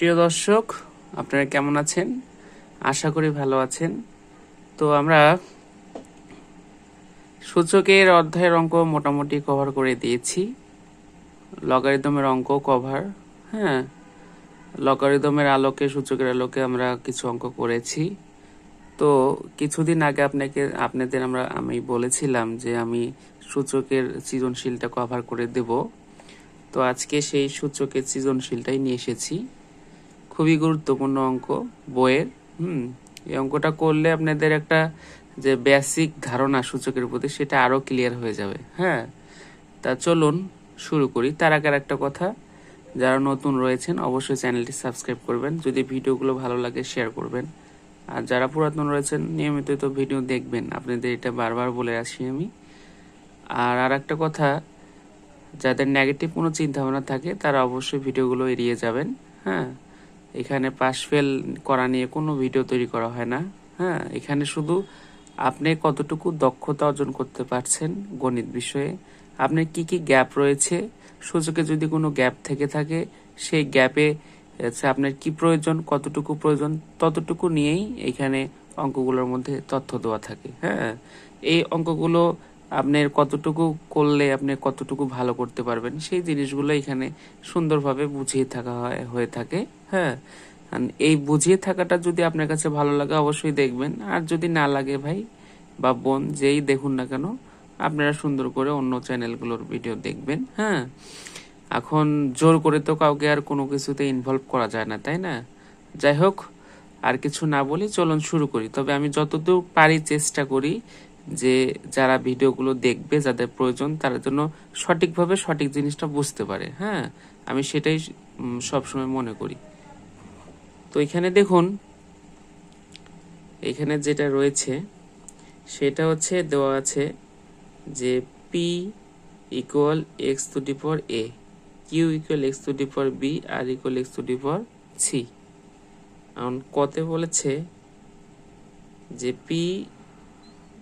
প্রিয় দর্শক, আপনারা কেমন আছেন? আশা করি ভালো আছেন। তো আমরা সূচকের অধ্যায়ের অঙ্ক মোটামুটি কভার করে দিয়েছি। লগারিদমের অঙ্ক কভার হ্যাঁ? লগারিদমের আলোকে, সূচকের আলোকে আমরা কিছু অঙ্ক করেছি। তো কিছুদিন আগে আপনাকে, আপনাদের আমরা, আমি বলেছিলাম যে আমি সূচকের সৃজনশীলটা কভার করে দেব। তো আজকে সেই সূচকের সৃজনশীলটাই নিয়ে এসেছি। খুবই গুরুত্বপূর্ণ অঙ্ক বইয়ের, হুম? এই অঙ্কটা করলে আপনাদের একটা যে বেসিক ধারণা সূচকের প্রতি সেটা আরও ক্লিয়ার হয়ে যাবে হ্যাঁ? তা চলুন শুরু করি। তার আগে আর একটা কথা, যারা নতুন রয়েছেন অবশ্যই চ্যানেলটি সাবস্ক্রাইব করবেন, যদি ভিডিওগুলো ভালো লাগে শেয়ার করবেন। আর যারা পুরাতন রয়েছেন, নিয়মিত তো ভিডিও দেখবেন, আপনাদের এটা বারবার বলে আসি আমি। আর আর একটা কথা, যাদের নেগেটিভ কোনো চিন্তা ভাবনা থাকে, তারা অবশ্যই ভিডিওগুলো এড়িয়ে যাবেন হ্যাঁ? এখানে পাস ফেল করা নিয়ে কোনো ভিডিও তৈরি করা হয় না। হ্যাঁ এখানে শুধু আপনি কতটুকু দক্ষতা অর্জন করতে পারছেন গণিত বিষয়ে আপনার কি কি গ্যাপ রয়েছে সূচকে যদি কোনো গ্যাপ থেকে থাকে, সেই গ্যাপে হচ্ছে আপনার কি প্রয়োজন, কতটুকু প্রয়োজন, ততটুকু নিয়েই এখানে অঙ্কগুলোর মধ্যে তথ্য দেওয়া থাকে। হ্যাঁ এই অঙ্কগুলো আপনার কতটুকু করলে আপনি কতটুকু ভালো করতে পারবেন, সেই জিনিসগুলো এখানে সুন্দরভাবে বুঝিয়ে থাকা হয়, হয়ে থাকে হ্যাঁ? এই বুঝিয়ে থাকাটা যদি আপনার কাছে ভালো লাগে অবশ্যই দেখবেন। আর যদি না লাগে ভাই বা বোন, যেই দেখুন না কেন, আপনারা সুন্দর করে অন্য চ্যানেলগুলোর ভিডিও দেখবেন হ্যাঁ? এখন জোর করে তো কাউকে আর কোনো কিছুতে ইনভলভ করা যায় না, তাই না? যাই হোক, আর কিছু না বলি চলুন শুরু করি। তবে আমি যতদূর পারি চেষ্টা করি যে যারা ভিডিওগুলো দেখবে, যাদের প্রয়োজন, তারা জন্য সঠিকভাবে সঠিক জিনিসটা বুঝতে পারে। হ্যাঁ আমি সেটাই সবসময় মনে করি। তো এখানে দেখুন, এখানে যেটা রয়েছে, সেটা হচ্ছে, দেওয়া আছে যে p equal x to the a q equal x to the b r equal x to the c এখন কতে বলেছে যে p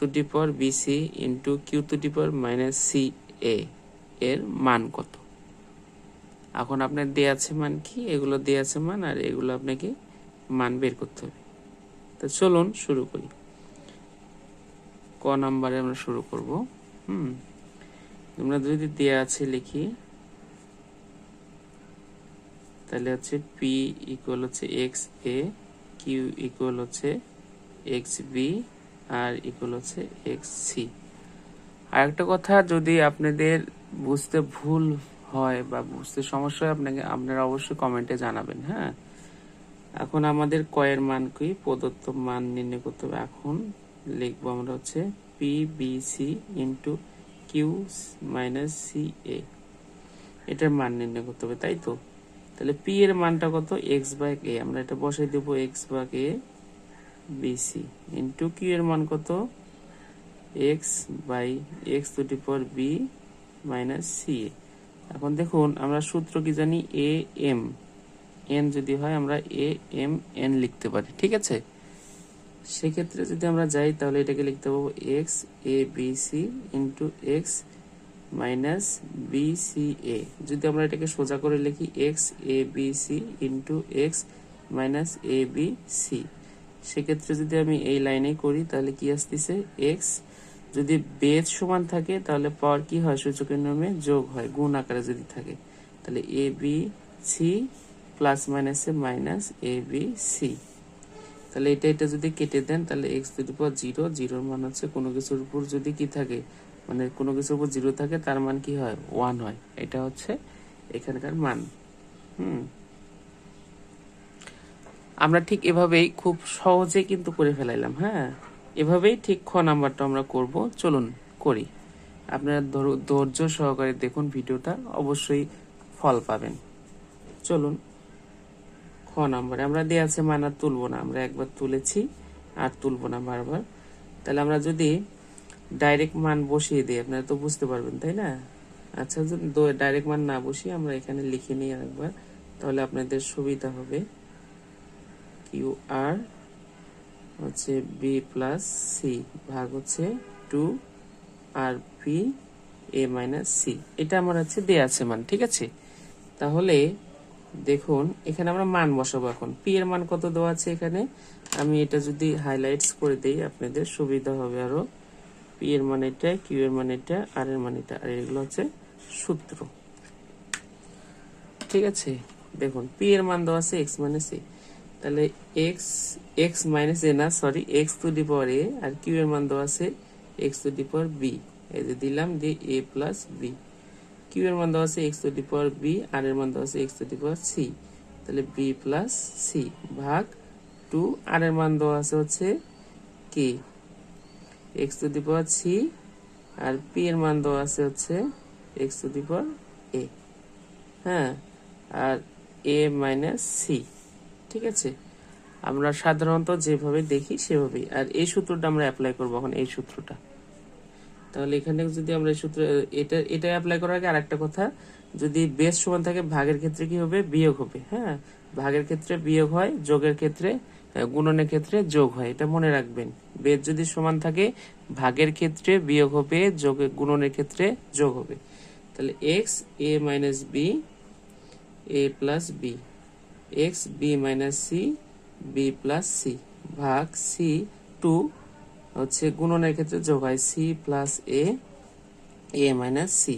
to the power bc into q to the power minus c a এর মান কত? এখন আপনার দেয়া আছে মান কি? এগুলো দেয়া আছে মান, আর এগুলো আপনাকে মান বের করতে হবে। তো চলুন শুরু করি। ক নাম্বারে আমরা শুরু করব। হুম। আমরা যদি দেয়া আছে লিখি, তাহলে হচ্ছে পি ইকুয়াল হচ্ছে এক্স এ কিউ ইকুয়াল হচ্ছে এক্স বি আর ইকুয়াল হচ্ছে এক্স সি আর একটা কথা, যদি আপনাদের বুঝতে ভুল হয় বা বুঝতে সমস্যা হয়, আপনাকে, আপনারা অবশ্যই কমেন্টে জানাবেন হ্যাঁ? এখন আমাদের কয়ের মান কি? প্রদত্ত মান নির্ণয় করতে হবে। এখন লিখব আমরা হচ্ছে p b c into q minus c a এটার মান নির্ণয় করতে হবে, তাই তো? তাহলে পি এর মানটা কত? এক্স বাই এ আমরা এটা বসাই দেবো x by a bc into q এর মান কত? X by x to the b minus c এখন দেখুন, আমরা সূত্র কি জানি? এ এম এন যদি হয়, আমরা এ এম এন লিখতে পারি, ঠিক আছে? সেক্ষেত্রে যদি আমরা যাই, তাহলে এটাকে লিখতে পাবো x a b c into x minus b c a যদি আমরা এটাকে সোজা করে লিখি x a b c into x minus a b c সেক্ষেত্রে যদি আমি এই লাইনে করি, তাহলে কি আসতেছে? এক্স যদি বেদ সমান থাকে, তাহলে পাওয়ার কি হয়? সূচকের নিয়মে যোগ হয়, গুণ আকারে যদি থাকে। তাহলে এ বি সি প্লাস মাইনাসে মাইনাস এ বি সি তাহলে এটা এটা যদি কেটে দেন, তাহলে এক্স টু পাওয়ার জিরো, জিরোর মান হচ্ছে কোনো কিছুর উপর যদি কি থাকে মানে কোনো কিছুর উপর জিরো থাকে, তার মান কি হয়? ওয়ান হয়। এটা হচ্ছে এখানকার মান। হুম। আমরা ঠিক এভাবেই খুব সহজে কিন্তু করে ফেলাইলাম হ্যাঁ? এভাবেই ঠিক খ নাম্বারটা আমরা করব। চলুন করি। আপনারা ধরো- ধৈর্য সহকারে দেখুন ভিডিওটা, অবশ্যই ফল পাবেন। চলুন খ নাম্বারে, আমরা দিয়ে আছে মান আর তুলবো না, আমরা একবার তুলেছি আর তুলবো না বারবার। তাহলে আমরা যদি ডাইরেক্ট মান বসিয়ে দিই, আপনারা তো বুঝতে পারবেন, তাই না? আচ্ছা যদি ডাইরেক্ট মান না বসিয়ে আমরা এখানে লিখে নিই একবার তাহলে আপনাদের সুবিধা হবে। কিউ আর হচ্ছে বি প্লাস সি ভাগ হচ্ছে টু আর পি এ মাইনাস সি। এটা আমার হচ্ছে দেয়া আছে মান, ঠিক আছে? তাহলে দেখুন, এখানে আমরা মান বসাবো এখন। পি এর মান কত দেওয়া আছে এখানে? আমি এটা যদি হাইলাইটস করে দেই, আপনাদের সুবিধা হবে আরও। পি এর মান এটা, কিউ এর মান এটা, আর এর মান এটা, আর এগুলো হচ্ছে সূত্র। ঠিক আছে? দেখুন, পি এর মান দেওয়া আছে এক্স মাইনাস এ তাহলে এক্স এক্স মাইনাস এ না sorry x to the power a R Q এর মান দেওয়া আছে x to the power b এই যে দিলাম দিয়ে এ প্লাস বি কিউ এর মান দেওয়া আছে x to the power b r এর মান দেওয়া আছে x to the power c তাহলে বি প্লাস সি ভাগ টু আর এর মান দেওয়া আছে হচ্ছে কে x to the power c R P এর মান দেওয়া আছে হচ্ছে X to the power A হ্যাঁ আর এ মাইনাস সি ঠিক আছে? আমরা সাধারণত যেভাবে দেখি সেভাবেই। আর এই সূত্রটা আমরা অ্যাপ্লাই করব এখন, এই সূত্রটা। তাহলে এখানে যদি আমরা সূত্র, এটা এটা অ্যাপ্লাই করার আগে আরেকটা কথা। যদি বেস সমান থাকে, ভাগের ক্ষেত্রে কি হবে? বিয়োগ হবে হ্যাঁ? ভাগের ক্ষেত্রে বিয়োগ হয়, যোগের ক্ষেত্রে গুণনের ক্ষেত্রে যোগ হয়। এটা মনে রাখবেন। বেস যদি সমান থাকে, ভাগের ক্ষেত্রে বিয়োগ হবে, যোগে, গুণনের ক্ষেত্রে যোগ হবে। তাহলে x a minus b a plus b x b minus c b plus c ভাগ সি টু হচ্ছে গুণনের ক্ষেত্রে যোগ হয় c plus a a minus c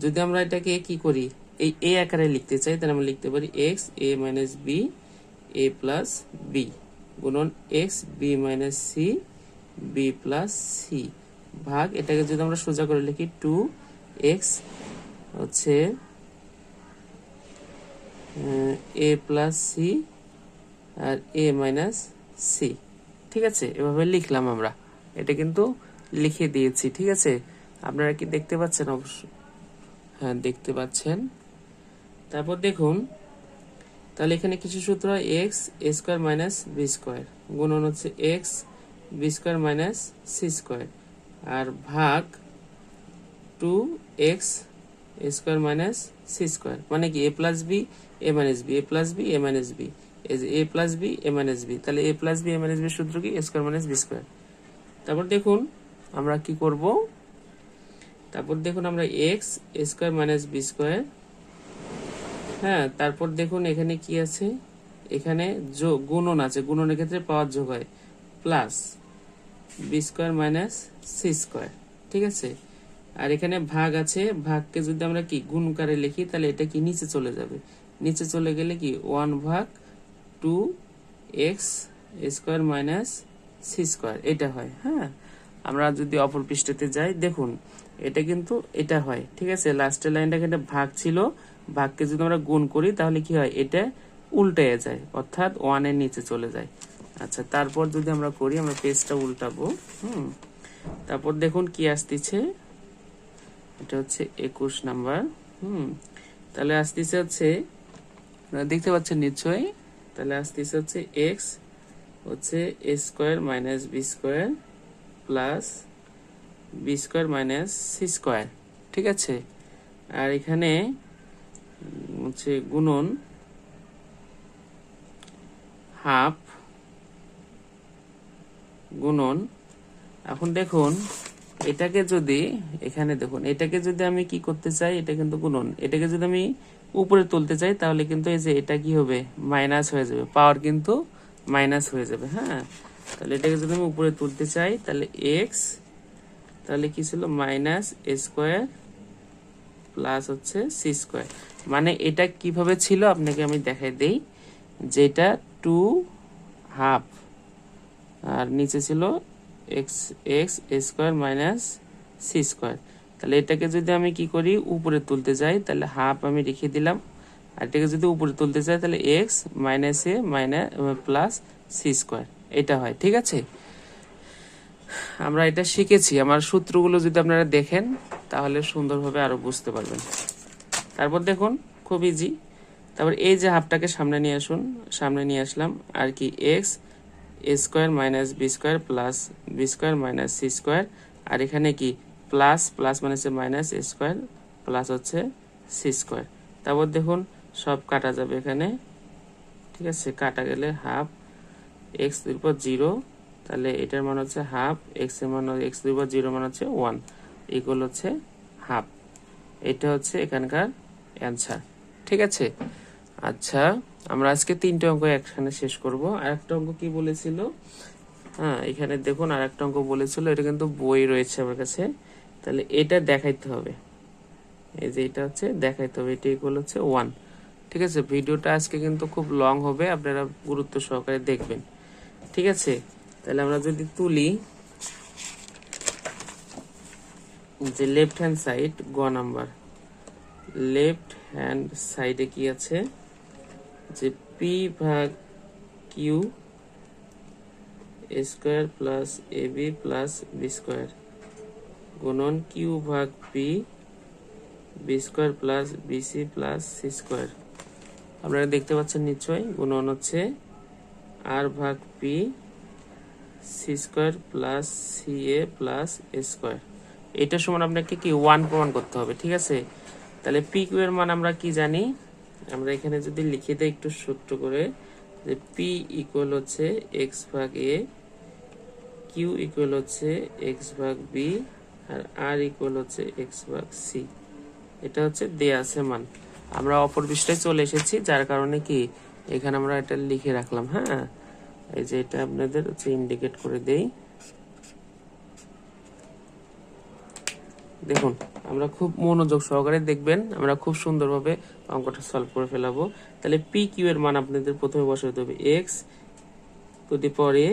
যদি আমরা এটাকে কি করি, এই এ আকারে লিখতে চাই, তাহলে আমরা লিখতে পারি x a minus b a plus b গুণন x b minus c b plus c ভাগ এটাকে যদি আমরা সোজা করে লিখি টু এক্স হচ্ছে এ প্লাস সি আর এ মাইনাস সি ঠিক আছে? এভাবে লিখলাম আমরা। এটা কিন্তু লিখে দিয়েছি, ঠিক আছে? আপনারা কি দেখতে পাচ্ছেন? অবশ্য হ্যাঁ দেখতে পাচ্ছেন। তারপর দেখুন, তাহলে এখানে কিছু সূত্র x a square minus b square গুণন হচ্ছে x b square minus c square আর ভাগ two x square minus c square মানে কি? A plus b a minus b a plus b a minus b a plus b a minus b তাহলে a plus b a minus b সূত্র কি? Square minus B square তারপর দেখুন, আমরা কি করব? তারপর দেখুন আমরা x square minus b square হ্যাঁ তারপর দেখুন এখানে কি আছে? এখানে গুণন আছে। গুণনের ক্ষেত্রে পাওয়ার যোগ হয়। Plus b square minus c square ঠিক আছে? আর এখানে ভাগ আছে। ভাগকে যদি আমরা কি? গুণকারে লিখি, তাহলে এটা কি? নিচে চলে যাবে। নিচে চলে গেলে কি? ওয়ান ভাগ two x square minus c square. এটা হয় হ্যাঁ? আমরা যদি অপর পৃষ্ঠতে যাই, দেখুন, এটা কিন্তু এটা হয়, ঠিক আছে? লাস্টের লাইনটা এখানে ভাগ ছিল, ভাগকে যদি আমরা গুণ করি, তাহলে কি হয়? এটা উল্টে যায়, অর্থাৎ ওয়ানের নিচে চলে যায়। আচ্ছা তারপর যদি আমরা করি, আমরা পেজটা উল্টাবো, হুম? তারপর দেখুন কি আসতেছে। এটা হচ্ছে একুশ নাম্বার, হুম? তাহলে আসতেছে হচ্ছে দেখতে পাচ্ছেন নিশ্চয়ই। তাহলে আসতেছে হচ্ছে এক্স হচ্ছে a square minus b square plus b square minus c square ঠিক আছে? আর এখানে হচ্ছে গুণন হাফ গুণন। এখন দেখুন, এটাকে যদি, এখানে দেখুন, এটাকে যদি আমি কি করতে চাই, এটা কিন্তু গুণন। এটাকে যদি আমি উপরে তুলতে চাই, তাহলে কিন্তু এই যে এটা কি হবে? মাইনাস হয়ে যাবে। পাওয়ার কিন্তু মাইনাস হয়ে যাবে হ্যাঁ? তাহলে এটাকে যদি আমি উপরে তুলতে চাই, তাহলে এক্স তাহলে কি ছিল? মাইনাস এ স্কোয়ার প্লাস হচ্ছে সি স্কোয়ার মানে এটা কীভাবে ছিল? আপনাকে আমি দেখাই দেই। যেটা টু হাফ আর নিচে ছিল x x square minus c square তাহলে এটাকে যদি আমি কি করি, উপরে তুলতে যাই, তাহলে হাফ আমি রেখে দিলাম। আর এটাকে যদি উপরে তুলতে চাই তাহলে x minus a minus plus c square এটা হয়, ঠিক আছে? আমরা এটা শিখেছি। আমার সূত্রগুলো যদি আপনারা দেখেন, তাহলে সুন্দরভাবে আরও বুঝতে পারবেন। তারপর দেখুন, খুব ইজি তারপর এই যে হাফটাকে সামনে নিয়ে আসুন, সামনে নিয়ে আসলাম, আর কি x a square minus b square plus b square minus c square আর এখানে কি? প্লাস প্লাস মানে হচ্ছে মাইনাস স্কোয়ার, প্লাস হচ্ছে সি স্কোয়ার। তারপর দেখুন, সব কাটা যাবে এখানে। ঠিক আছে, কাটা গেলে হাফ এক্স দুই জিরো, তাহলে এটার মান হচ্ছে হাফ, এক্সের মান, এক্স দুই জিরো মান হচ্ছে ওয়ান ইকুয়াল হচ্ছে হাফ। এটা হচ্ছে এখানকার অ্যান্সার। ঠিক আছে? আচ্ছা আমরা আজকে তিনটে অঙ্ক একখানে শেষ করব। আর একটা অঙ্ক কি বলেছিল? হ্যাঁ এখানে দেখুন আর একটা অঙ্ক বলেছিল, এটা কিন্তু বই রয়েছে আমার কাছে। তাহলে এটা দেখাইতে হবে। এই যে এটা হচ্ছে, দেখাইতে হবে। এটা ইকুয়াল হচ্ছে ওয়ান ঠিক আছে? ভিডিওটা আজকে কিন্তু খুব লং হবে, আপনারা গুরুত্ব সহকারে দেখবেন। ঠিক আছে? তাহলে আমরা যদি তুলি যে লেফট হ্যান্ড সাইড গ নাম্বার। লেফট হ্যান্ড সাইডে কি আছে? যে পি ভাগ q square plus a b plus b square গুণন কিউ ভাগ p b square plus bc plus c square আপনারা দেখতে পাচ্ছেন নিশ্চয়ই গুণন হচ্ছে আর ভাগ p c square plus c a plus a square এটা সমান আপনাকে কি ওয়ান প্রমাণ করতে হবে, ঠিক আছে? তাহলে পি কিউ মান আমরা কি জানি? আমরা এখানে যদি লিখে দেই একটু ছোট্ট করে, যে পি ইকুয়াল হচ্ছে এক্স ভাগ এ কিউ ইকুয়াল হচ্ছে এক্স ভাগ বি আর আর ইকুয়াল হচ্ছে এক্স ভাগ সি এটা হচ্ছে দেয়া আছে মান। আমরা অপর পৃষ্ঠায় চলে এসেছি, যার কারণে কি? এখানে আমরা এটা লিখে রাখলাম হ্যাঁ? এই যে এটা আপনাদের হচ্ছে ইন্ডিকেট করে দেই। দেখুন, আমরা খুব মনোযোগ সহকারে দেখবেন, আমরা খুব সুন্দরভাবে অঙ্কটা সলভ করে ফেলাবো। তাহলে পি কিউ এর মান আপনাদের প্রথমে বসাতে হবে x to the power a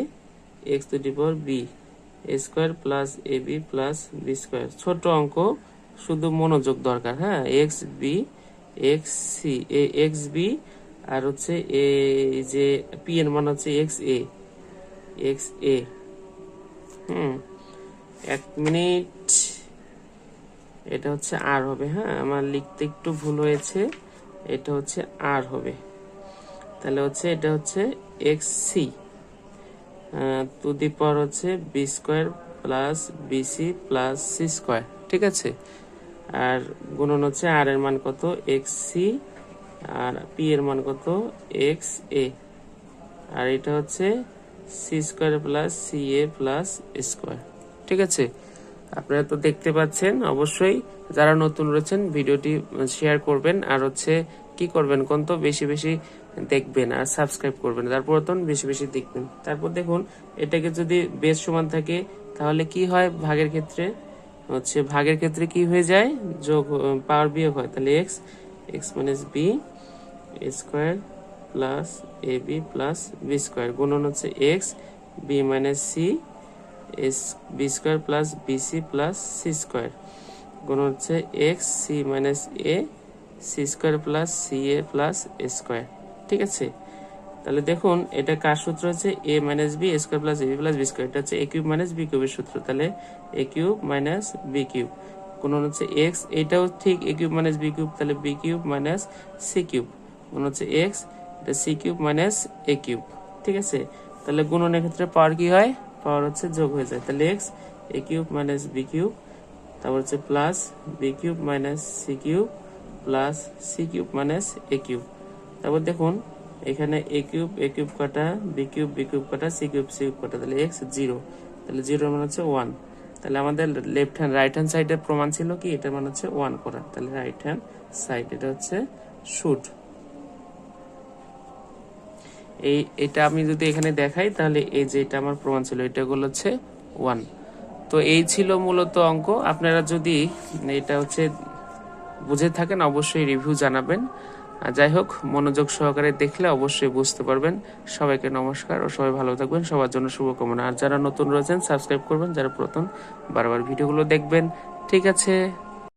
x to the power b a square plus a b plus b square. ছোট অঙ্ক, শুধু মনোযোগ দরকার হ্যাঁ? X b x c, a x b, আর হচ্ছে এ যে পি এর মান হচ্ছে এক্স এ এক্স এ। হুম, এক মিনিট। এটা হচ্ছে আর হবে হ্যাঁ? আমার লিখতে একটু ভুল হয়েছে, এটা হচ্ছে আর হবে। তাহলে হচ্ছে, এটা হচ্ছে x c. To the power হচ্ছে b square plus bc plus c square ঠিক আছে? আর গুণন হচ্ছে আর এর মান কত? এক্স সি আর পি এর মান কত? এক্স এ আর এটা হচ্ছে c square plus c a plus square ঠিক আছে? আপনারা তো দেখতে পাচ্ছেন, অবশ্যই যারা নতুন রয়েছেন, ভিডিওটি শেয়ার করবেন। আর হচ্ছে কি করবেন কোন তো? বেশি বেশি দেখবেন আর সাবস্ক্রাইব করবেন। তারপর তখন বেশি বেশি দেখবেন। তারপর দেখুন, এটাকে যদি বেস সমান থাকে, তাহলে কি হয়? ভাগের ক্ষেত্রে হচ্ছে ভাগের ক্ষেত্রে কি হয়ে যায়? যোগ পাওয়ার বিয়োগ হয়। তাহলে x x minus b square plus a b plus b square গুণন হচ্ছে x b minus c s b square plus bc plus c square গুণ হচ্ছে x c minus a c square plus c a plus square ঠিক আছে? তাহলে দেখুন, এটা কার সূত্র হচ্ছে? A minus b square plus a b plus b square এটা হচ্ছে এ কিউব মাইনাস বি কিউবের সূত্র। তাহলে এ কিউব মাইনাস বি কিউব কোন হচ্ছে এক্স এটাও ঠিক a cube minus b cube তাহলে b cube minus c cube কোন হচ্ছে এক্স এটা c cube minus a cube ঠিক আছে? তাহলে গুণনের ক্ষেত্রে পাওয়ার কি হয়? পাওয়ার হচ্ছে যোগ হয়ে যায়। তাহলে x a cube minus b cube তারপর হচ্ছে plus b cube minus c cube plus c cube minus a cube তারপর দেখুন, এখানে এ কিউব এ কিউব কাটা বি কিউব বি কিউব কাটা সি কিউব সি কিউব কাটা, তাহলে এক্স জিরো তাহলে জিরো মানে হচ্ছে ওয়ান তাহলে আমাদের লেফট হ্যান্ড রাইট হ্যান্ড সাইডের প্রমাণ ছিল কি? এটা মানে হচ্ছে ওয়ান করা। তাহলে রাইট হ্যান্ড সাইড এটা হচ্ছে শুট এই, এটা আমি যদি এখানে দেখাই, তাহলে এই যে এটা আমার প্রমাণ ছিল, এটা গুলো হচ্ছে ওয়ান তো এই ছিল মূলত অঙ্ক। আপনারা যদি, এটা হচ্ছে বুঝে থাকেন, অবশ্যই রিভিউ জানাবেন। যাই হোক, মনোযোগ সহকারে দেখলে অবশ্যই বুঝতে পারবেন। সবাইকে নমস্কার ও সবাই ভালো থাকবেন। সবার জন্য শুভকামনা। আর যারা নতুন রয়েছেন সাবস্ক্রাইব করবেন। যারা প্রথম বারবার ভিডিওগুলো দেখবেন। ঠিক আছে।